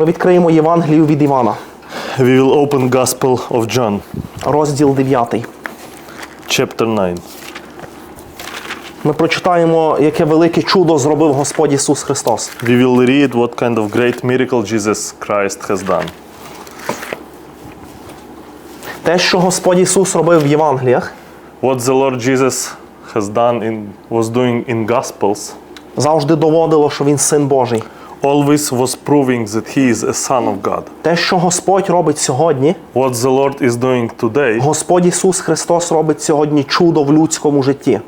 Ми відкриємо Євангелію від Івана, We will open Gospel of John, розділ 9. chapter 9. Ми прочитаємо, яке велике чудо зробив Господь Ісус Христос. We will read what kind of great miracle Jesus Christ has done. Те, що Господь Ісус робив в Євангеліях, What the Lord Jesus has done in was doing in Gospels завжди доводило, що Він син Божий. Always was proving that he is a son of God. Те, що Господь робить сьогодні, What the Lord is doing today, Господь Ісус Христос робить сьогодні чудо в людському житті.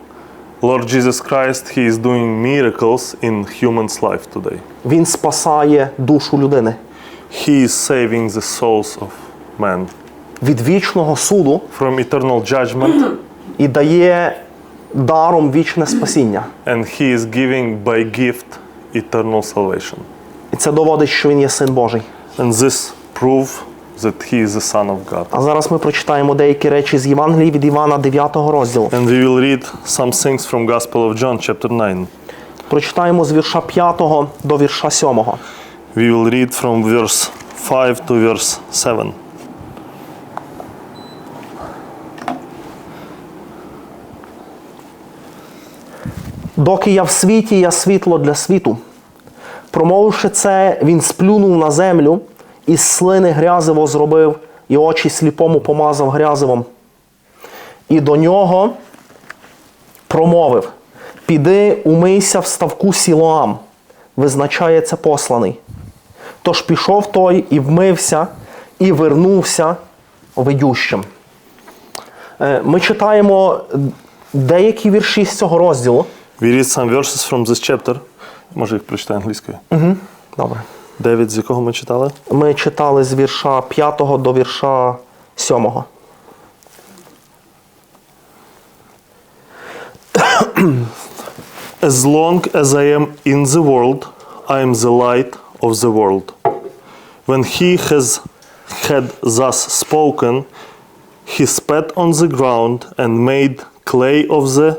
Lord Jesus Christ, he is doing miracles in human's life today. Він спасає душу людини He is saving the souls of man від вічного суду from eternal judgment і дає даром вічне спасіння. and he is giving by gift eternal salvation. І це доводить, що він є син Божий. And this prove that he is the son of God. А зараз ми прочитаємо деякі речі з Євангелії від Івана 9 розділу. And we will read some things from Gospel of John chapter 9. Прочитаємо з вірша 5 до вірша 7. We will read from verse 5 to verse 7. Доки я в світі, я світло для світу. Промовивши це, він сплюнув на землю, і слини грязиво зробив, і очі сліпому помазав грязивом. І до нього промовив: Піди, умийся в ставку Сілоам, визначається посланий. Тож пішов той і вмився, і вернувся видющим. Е, Ми читаємо деякі вірші з цього розділу. We read some verses from this chapter. Може їх прочитати англійською. Добре. Дев'ять, з якого ми читали? Ми читали з вірша 5 до вірша 7. As long as I am in the world, I am the light of the world. When he has had thus spoken, he spat on the ground and made clay of the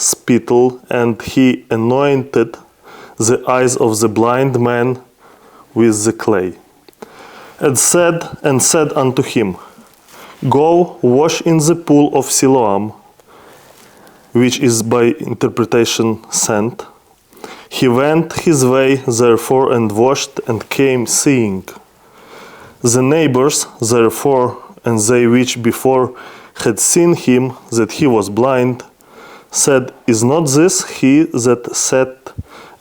spittle, and he anointed the eyes of the blind man with the clay. And said and said unto him, Go wash in the pool of Siloam, which is by interpretation sent. He went his way, therefore, and washed and came seeing. The neighbors, therefore, and they which before had seen him that he was blind, said, Is not this he that sat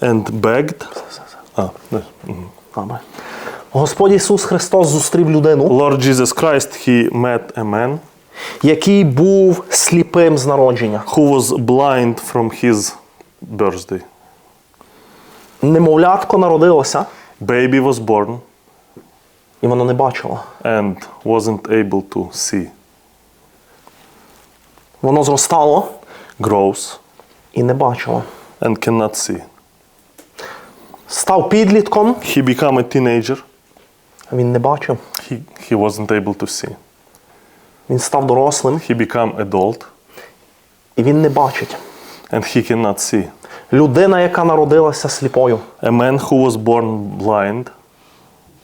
and begged? Ah, no. Добре. Господь Ісус Христос зустрів людину, Lord Jesus Christ, he met a man який був сліпим з народження. who was blind from his birthday. Немовлятко народилося, Baby was born і воно не бачило. and wasn't able to see. Воно зростало Grows і не бачило. and cannot see. Став підлітком, He became a teenager. а він не бачив. He, he wasn't able to see. Він став дорослим, He became adult і він не бачить. and he cannot see. Людина, яка народилася сліпою A man who was born blind,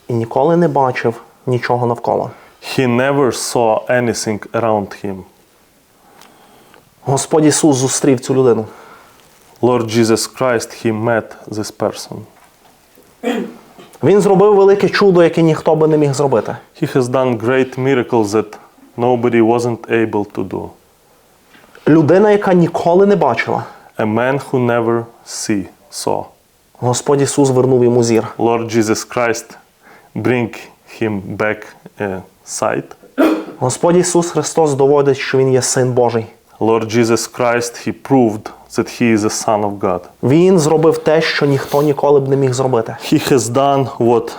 і ніколи не бачив нічого навколо. he never saw anything around him. Господь Ісус зустрів цю людину. Lord Jesus Christ, he met this person. Він зробив велике чудо, яке ніхто би не міг зробити. He has done great miracles that nobody wasn't able to do. Людина, яка ніколи не бачила, A man who never see, saw. Господь Ісус вернув йому зір. Lord Jesus Christ bring him back a sight. Господь Ісус Христос доводить, що Він є син Божий. Lord Jesus Christ, he proved that he is a son of God. Він зробив те, що ніхто ніколи б не міг зробити. He has done what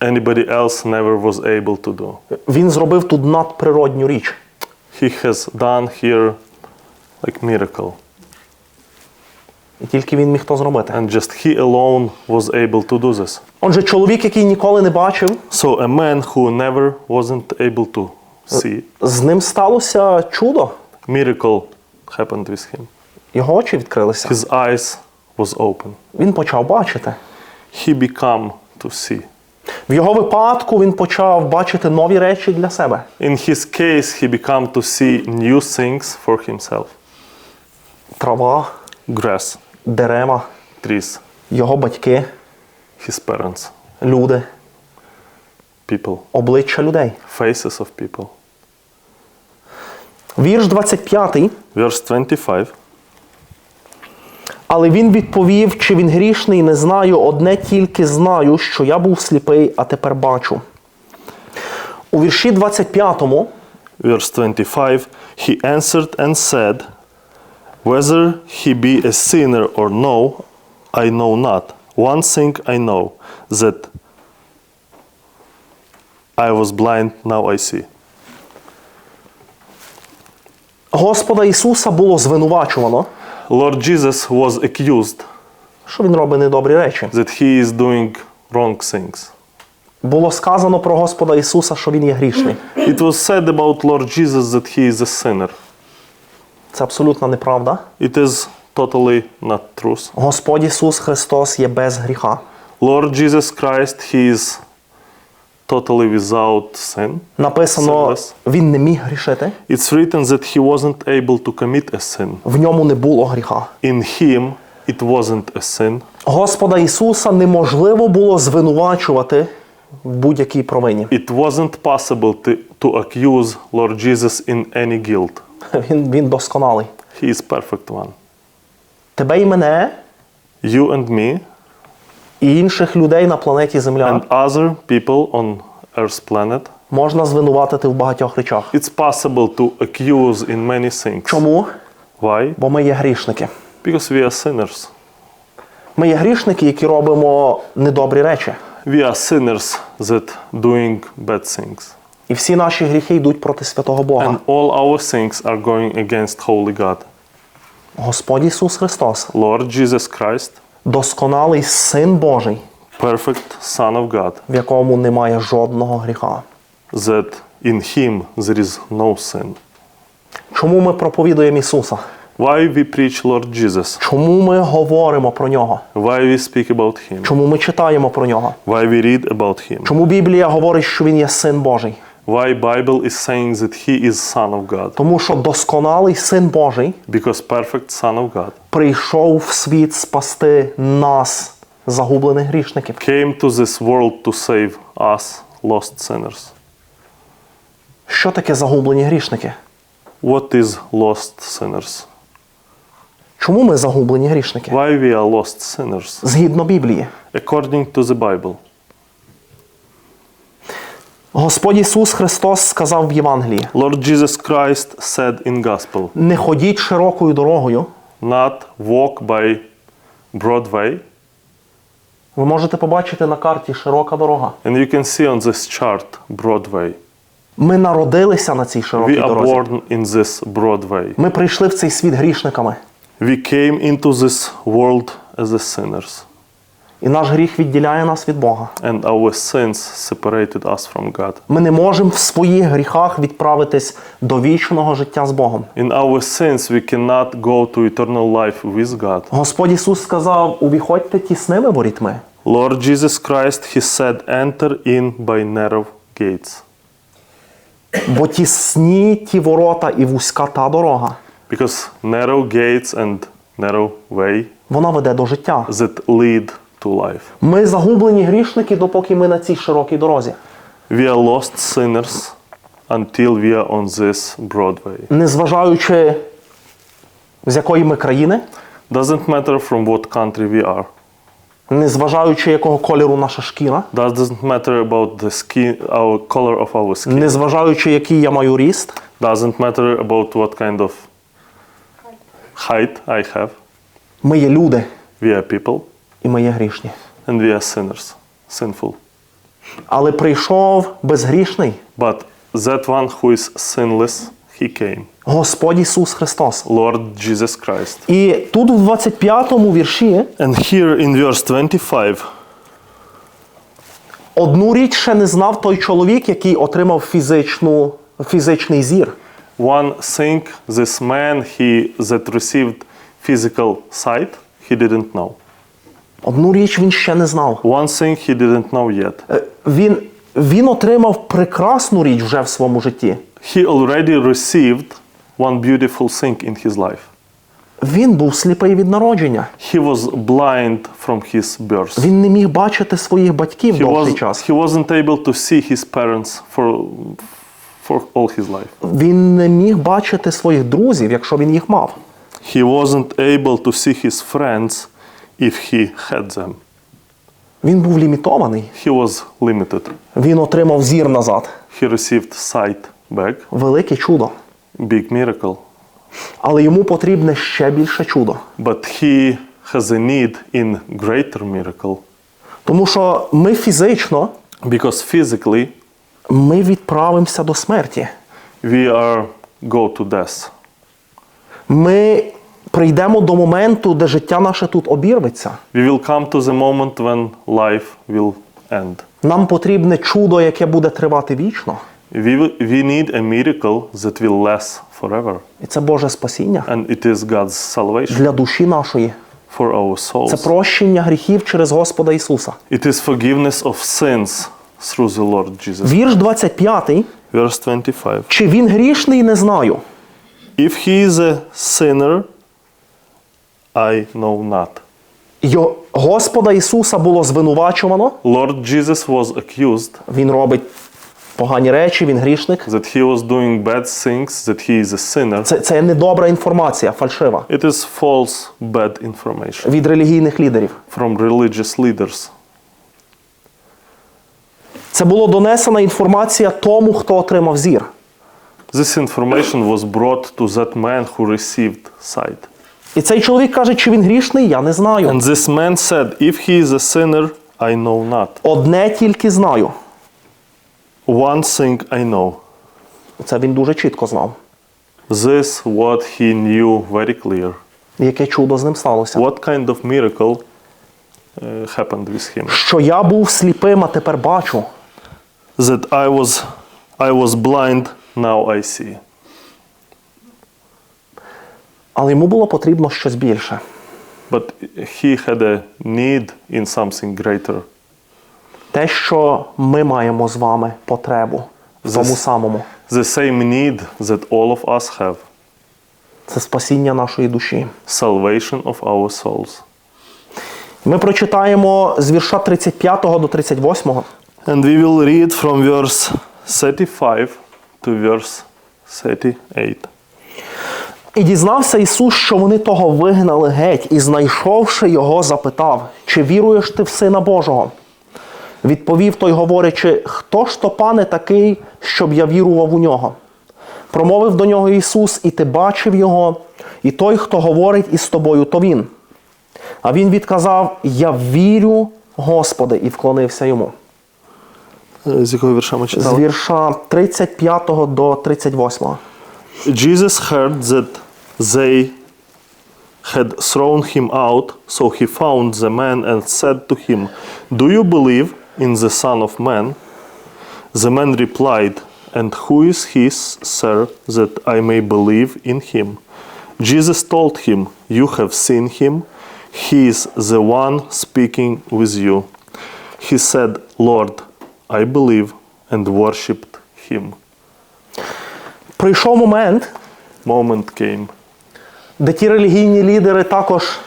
anybody else never was able to do. Він зробив тут надприродню річ. He has done here like miracle. І тільки він міг то зробити. And just he alone was able to do this. Отже, чоловік, який ніколи не бачив, So a man who never wasn't able to see, з ним сталося чудо. miracle happened with him. Його очі відкрилися. His eyes was open. Він почав бачити. He became to see. В його випадку він почав бачити нові речі для себе. In his case, he began to see new things for himself Трава, grass, дерева, trees, його батьки, his parents, люди, people, обличчя людей. faces of people. Вірш 25. Verse 25. Але він відповів, чи він грішний, не знаю. Одне тільки знаю, що я був сліпий, а тепер бачу. У вірші 25 Verse 25 He answered and said, Whether he be a sinner or no, I know not. One thing I know, that I was blind, now I see. Господа Ісуса було звинувачувано, Lord Jesus was accused що він робить недобрі речі. that he is doing wrong things. Було сказано про Господа Ісуса, що він є грішний. It was said about Lord Jesus that he is a sinner. Це абсолютна неправда. It is totally not truth. Господь Ісус Христос є без гріха. Lord Jesus Christ, he is totally without sin. Написано, Sinless. він не міг грішити, It's written that he wasn't able to commit a sin. в ньому не було гріха. In him, it wasn't a sin. Господа Ісуса неможливо було звинувачувати в будь-якій провині. It wasn't possible to, to accuse Lord Jesus in any guilt. Він, він досконалий. He is perfect one. Тебе і мене, You and me інших людей на планеті Земля and other people on Earth's planet, можна звинуватити в багатьох речах. it's possible to accuse in many things. Чому? Why? Бо ми є грішники. Because we are sinners. Ми є грішники, які робимо недобрі речі. We are sinners that doing bad things. І всі наші гріхи йдуть проти святого Бога. And all our things are going against Holy God. Господь Ісус Христос, Lord Jesus Christ, досконалий Син Божий, perfect Son of God, в якому немає жодного гріха. that in him there is no sin. Чому ми проповідуємо Ісуса? Why we preach Lord Jesus? Чому ми говоримо про нього? Why we speak about him? Чому ми читаємо про нього? Why we read about him? Чому Біблія говорить, що він є син Божий? Why Bible is saying that he is Son of God? Тому що досконалий син Божий Because perfect Son of God прийшов в світ спасти нас, загублених грішників. came to this world to save us, lost sinners. Що таке загублені грішники? What is lost sinners? Чому ми загублені грішники? Why we are lost sinners? Згідно Біблії. According to the Bible. Господь Ісус Христос сказав в Євангелії: Lord Jesus Christ said in Gospel, не ходіть широкою дорогою. not walk by broad way. Ви можете побачити на карті широка дорога. And you can see on this chart broad way. Ми народилися на цій широкій We are дорозі. born in this broad way. Ми прийшли в цей світ грішниками. We came into this world as a sinners. І наш гріх відділяє нас від Бога. And our sins separated us from God. Ми не можемо в своїх гріхах відправитись до вічного життя з Богом. In our sins, we cannot go to eternal life with God. Господь Ісус сказав: увіходьте тісними ворітьми, Lord Jesus Christ, He said, enter in by narrow gates. бо тісні ті ворота і вузька та дорога. Because narrow gates and narrow way Вона веде до життя. that lead to life. Ми загублені грішники, допоки ми на цій широкій дорозі. We are lost sinners until we are on this broad way. Незважаючи з якої ми країни, Doesn't matter from what country we are. незважаючи якого кольору наша шкіра, Doesn't matter about the skin, our color of our skin. незважаючи який я маю ріст, Doesn't matter about what kind of height I have. ми є люди We are people і ми є грішні. and we are sinners, sinful. Але прийшов безгрішний But that one who is sinless, he came. Господь Ісус Христос. Lord Jesus Christ. І тут в 25-му вірші And here in verse 25, одну річ ще не знав той чоловік, який отримав фізичну, фізичний зір. one thing this man he that received physical sight, he didn't know. Одну річ він ще не знав. One thing he didn't know yet. Е, Він, він отримав прекрасну річ вже в своєму житті. He already received one beautiful thing in his life. Він був сліпий від народження. He was blind from his birth. Він не міг бачити своїх батьків He, довгий was, час. he wasn't able to see his parents for, for all his life. Він не міг бачити своїх друзів, якщо він їх мав. He wasn't able to see his friends if he had them. Він був лімітований. He was limited. Він отримав зір назад. He received sight back, Велике чудо. big miracle. Але йому потрібне ще більше чудо. But he has a need in greater miracle Тому що ми фізично because physically ми відправимося до смерті. we are go to death. Ми прийдемо до моменту, де життя наше тут обірветься. We will come to the moment when life will end. Нам потрібне чудо, яке буде тривати вічно. We, we need a miracle that will last forever. І це Боже спасіння And it is God's salvation для душі нашої. for our souls. Це прощення гріхів через Господа Ісуса. It is forgiveness of sins through the Lord Jesus. Вірш 25. Verse 25. Чи він грішний, не знаю. If he is a sinner, I know not. Йо- Господа Ісуса було звинувачувано. Lord Jesus was accused Він робить погані речі, він грішник. that he was doing bad things, that he is a sinner. Це, це недобра інформація, фальшива It is false, bad information від релігійних лідерів. from religious leaders. Це було донесена інформація тому, хто отримав зір. This information was brought to that man who received sight. І цей чоловік каже, чи він грішний, я не знаю. And this man said, If he is a sinner, I know not. Одне тільки знаю. One thing I know. Це він дуже чітко знав. This what he knew very clear. Яке чудо з ним сталося. What kind of miracle uh, happened with him? Що я був сліпим, а тепер бачу. That I was I was blind, now I see. Але йому було потрібно щось більше. But he had a need in something greater. Те, що ми маємо з вами потребу в тому самому. The same need that all of us have. Це спасіння нашої душі. Salvation of our souls. Ми прочитаємо з вірша 35 до 38. And we will read from verse 35 to verse 38. І дізнався Ісус, що вони того вигнали геть, і знайшовши його, запитав, чи віруєш ти в Сина Божого? Відповів той, говорячи, хто ж то, пане, такий, щоб я вірував у нього? Промовив до нього Ісус, і ти бачив його, і той, хто говорить із тобою, то він. А він відказав: Я вірю, Господи, і вклонився йому. З якого вірша ми З вірша 35 до 38. Jesus heard that they had thrown him out, so he found the man and said to him, Do you believe in the Son of Man? The man replied, And who is he, sir, that I may believe in him? Jesus told him, You have seen him. He is the one speaking with you. He said, Lord, I believe, and worshipped him. Прийшов момент, Moment came. Де ті релігійні лідери також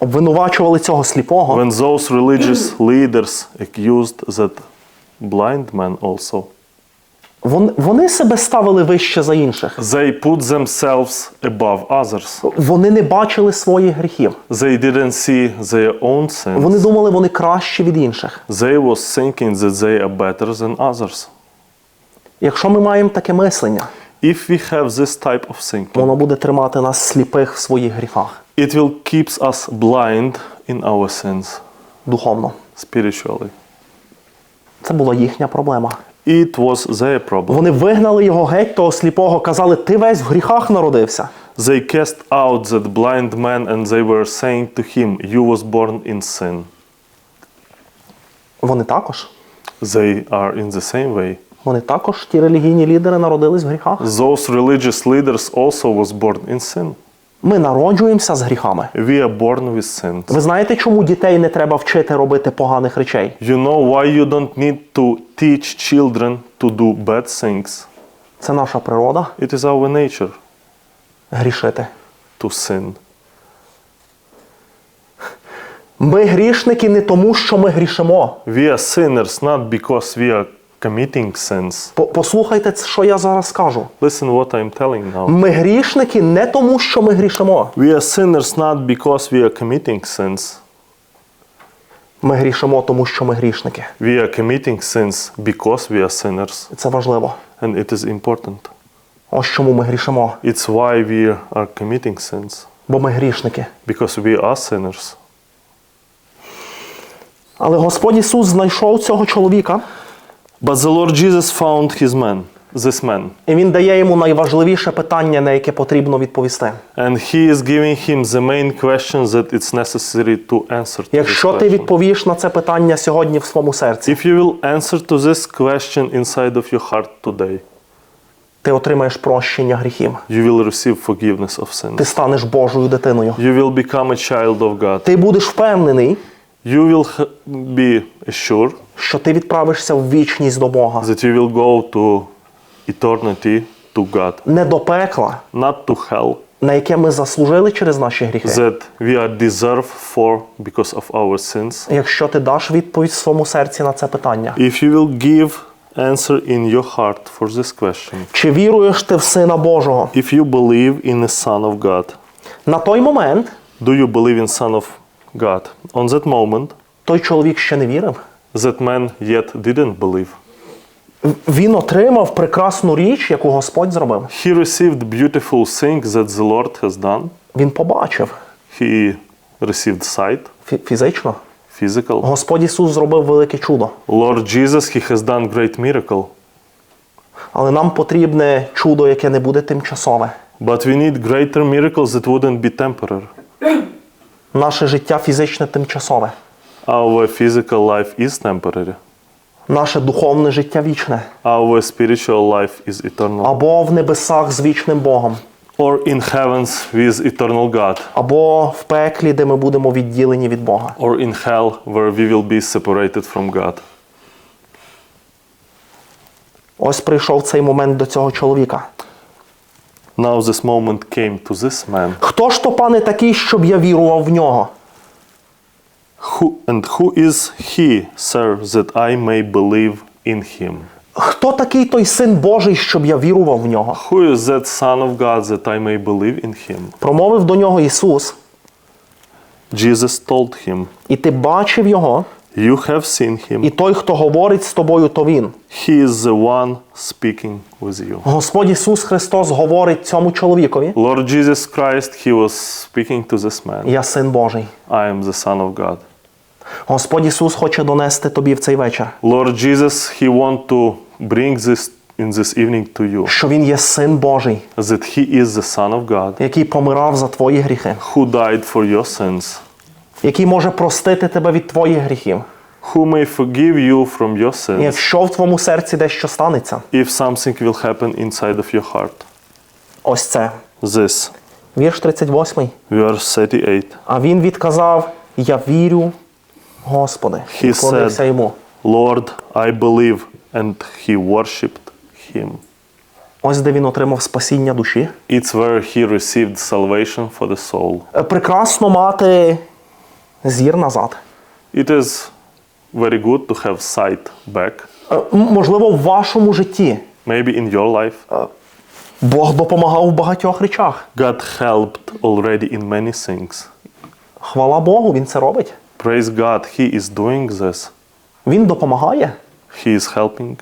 обвинувачували цього сліпого. When those religious leaders accused that blind man also, Вон- Вони себе ставили вище за інших. they put themselves above others. Вони не бачили своїх гріхів. They didn't see their own Вони думали, вони кращі від інших. They was thinking that they are better than others. Якщо ми маємо таке мислення, If we have this type of thinking, воно буде тримати нас сліпих в своїх гріхах it will keep us blind in our sins духовно. spiritually. Це була їхня проблема. It was their problem. Вони вигнали його геть, того сліпого, казали, ти весь в гріхах народився. They cast out that blind man and they were saying to him, You was born in sin. Вони також. They are in the same way. Вони також, ті релігійні лідери, народились в гріхах. Those religious leaders also was born in sin. Ми народжуємося з гріхами. We are born with sins. Ви знаєте, чому дітей не треба вчити робити поганих речей? You know why you don't need to teach children to do bad things? Це наша природа It is our nature грішити. to sin. Ми грішники не тому, що ми грішимо. We are sinners not because we are committing sins. По- Послухайте, що я зараз скажу. Listen what I'm telling now. Ми грішники не тому, що ми грішимо. We are sinners not because we are committing sins. Ми грішимо, тому що ми грішники. We are committing sins because we are sinners. Це важливо. And it is important. Ось чому ми грішимо. It's why we are committing sins. Бо ми грішники. Because we are sinners. Але Господь Ісус знайшов цього чоловіка, But the Lord Jesus found his man, this man. і Він дає йому найважливіше питання, на яке потрібно відповісти. And he is giving him the main questions that it's necessary to answer to this ти question. відповіш на це питання сьогодні в своєму серці, If you will answer to this question inside of your heart today, ти отримаєш прощення гріхів. you will receive forgiveness of Ти sins. станеш Божою дитиною. You will become a child of God. Ти будеш впевнений, You will h- be assured що ти відправишся в вічність до Бога, that you will go to eternity to God, не до пекла, not to hell на яке ми заслужили через наші гріхи. that we are deserved for because of our sins. Якщо ти даш відповідь своєму серці на це питання, If you will give answer in your heart for this question, чи віруєш ти в Сина Божого? if you believe in the Son of God, На той момент do you believe in Son of God? On that moment, той чоловік ще не вірив. That man yet didn't believe. Він отримав прекрасну річ, яку Господь зробив. He received beautiful things that the Lord has done. Він побачив He received sight, фі- фізично. physical. Господь Ісус зробив велике чудо. Lord Jesus, He has done great miracle. Але нам потрібне чудо, яке не буде тимчасове. But we need greater miracles that wouldn't be temporary. Наше життя фізичне тимчасове. Our physical life is temporary. Наше духовне життя вічне. Our spiritual life is eternal. Або в небесах з вічним Богом, Or in heavens with eternal God. або в пеклі, де ми будемо відділені від Бога. Or in hell where we will be separated from God. Ось прийшов цей момент до цього чоловіка. Now this moment came to this man. Хто ж то, пане, такий, щоб я вірував в нього? Who, and who is he, sir, that I may believe in him? Хто такий той син Божий, щоб я вірував в нього? Who is that Son of God that I may believe in him? Промовив до нього Ісус, Jesus told him, і ти бачив його, You have seen him. і той, хто говорить з тобою, то він. He is the one speaking with you. Господь Ісус Христос говорить цьому чоловікові: Lord Jesus Christ, he was speaking to this man. Я син Божий. I am the Son of God. Господь Ісус хоче донести тобі в цей вечір, Lord Jesus, he want to bring this in this evening to you. що Він є син Божий, That he is the Son of God який помирав за твої гріхи, who died for your sins, який може простити тебе від твоїх гріхів. who may forgive you from your sins Якщо в твоєму серці дещо станеться, if something will happen inside of your heart. ось це. This, Вірш 38. verse 38. А він відказав: Я вірю, Господи, said, йому. Lord, I believe, and he worshipped him. Ось де він отримав спасіння душі. It's where he received salvation for the soul. Е, Прекрасно мати зір назад. It is very good to have sight back. Е, Можливо, в вашому житті Maybe in your life, Бог допомагав у багатьох речах. God helped already in many things. Хвала Богу, він це робить. Praise God, He is doing this. Він допомагає. He is helping.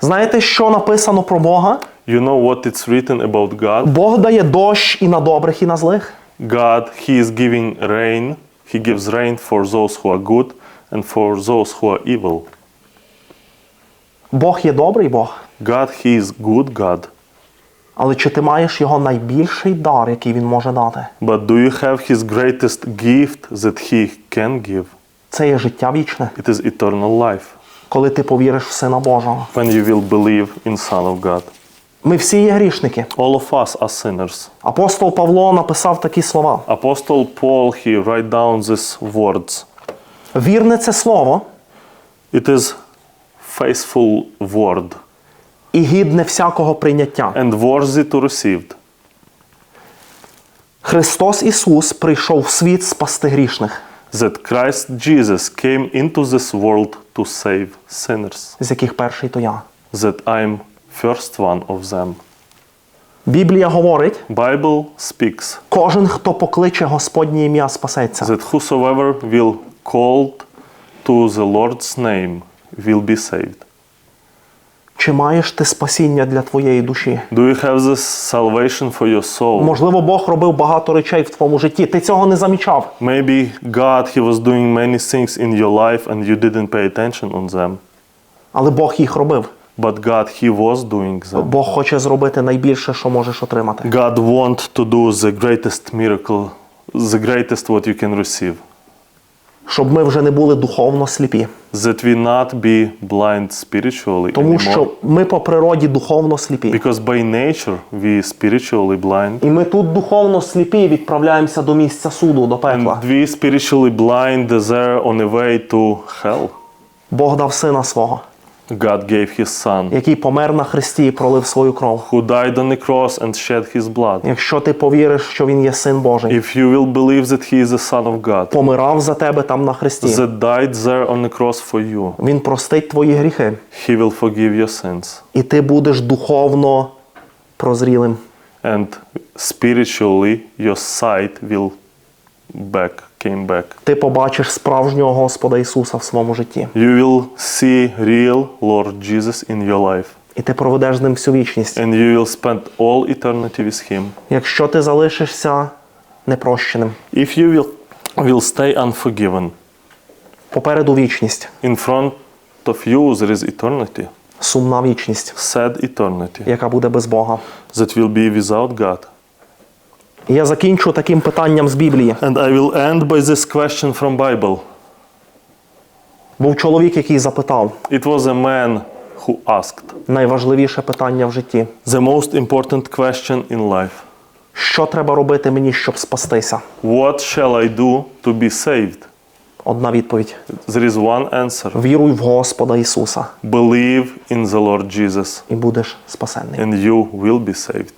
Знаєте, що написано про Бога? You know what it's written about God? Бог дає дощ і на добрих, і на злих. God, He is giving rain. He gives rain for those who are good and for those who are evil. Bог є добрий Бог. God, He is good God. Але чи ти маєш його найбільший дар, який він може дати? But do you have His greatest gift that He can give? Це є життя вічне, It is eternal life коли ти повіриш в Сина Божого. when you will believe in Son of God. Ми всі є грішники. All of us are sinners. Апостол Павло написав такі слова: Apostle Paul he write down these words. вірне це слово It is faithful word і гідне всякого прийняття. and worthy to received. Христос Ісус прийшов в світ спасти грішних, That Christ Jesus came into this world to save sinners. з яких перший то я. That I'm first one of them. Біблія говорить: Bible speaks кожен, хто покличе Господнє ім'я, спасеться. that whosoever will call to the Lord's name will be saved. Чи маєш ти спасіння для твоєї душі? Do you have this salvation for your soul? Можливо, Бог робив багато речей в твоєму житті. Ти цього не замічав. Maybe God he was doing many things in your life and you didn't pay attention on them. Але Бог їх робив. But God he was doing them. Бог хоче зробити найбільше, що можеш отримати. God want to do the greatest miracle, the greatest what you can receive. Щоб ми вже не були духовно сліпі. That we not be blind spiritually Тому anymore. що ми по природі духовно сліпі. Because by nature we spiritually blind. І ми тут духовно сліпі і відправляємося до місця суду, до пекла. And we spiritually blind there on the way to hell. Бог дав сина свого, God gave his son, який помер на хресті і пролив свою кров. who died on the cross and shed his blood. Якщо ти повіриш, що він є син Божий, If you will believe that he is the son of God, помирав за тебе там на хресті, that died there on the cross for you, він простить твої гріхи, he will forgive your sins. і ти будеш духовно прозрілим. And spiritually your sight will back, came back. Ти побачиш справжнього Господа Ісуса в своєму житті, You will see real Lord Jesus in your life. і ти проведеш з ним всю вічність. And you will spend all eternity with him. Якщо ти залишишся непрощеним, If you will, will stay unforgiven, попереду вічність, in front of you there is eternity, сумна вічність, sad eternity, яка буде без Бога. that will be without God. Я закінчу таким питанням з Біблії. And I will end by this question from Bible. Був чоловік, який запитав It was a man who asked найважливіше питання в житті: the most important question in life. що треба робити мені, щоб спастися? What shall I do to be saved? Одна відповідь: There is one answer. віруй в Господа Ісуса, Believe in the Lord Jesus і будеш спасенний. and you will be saved.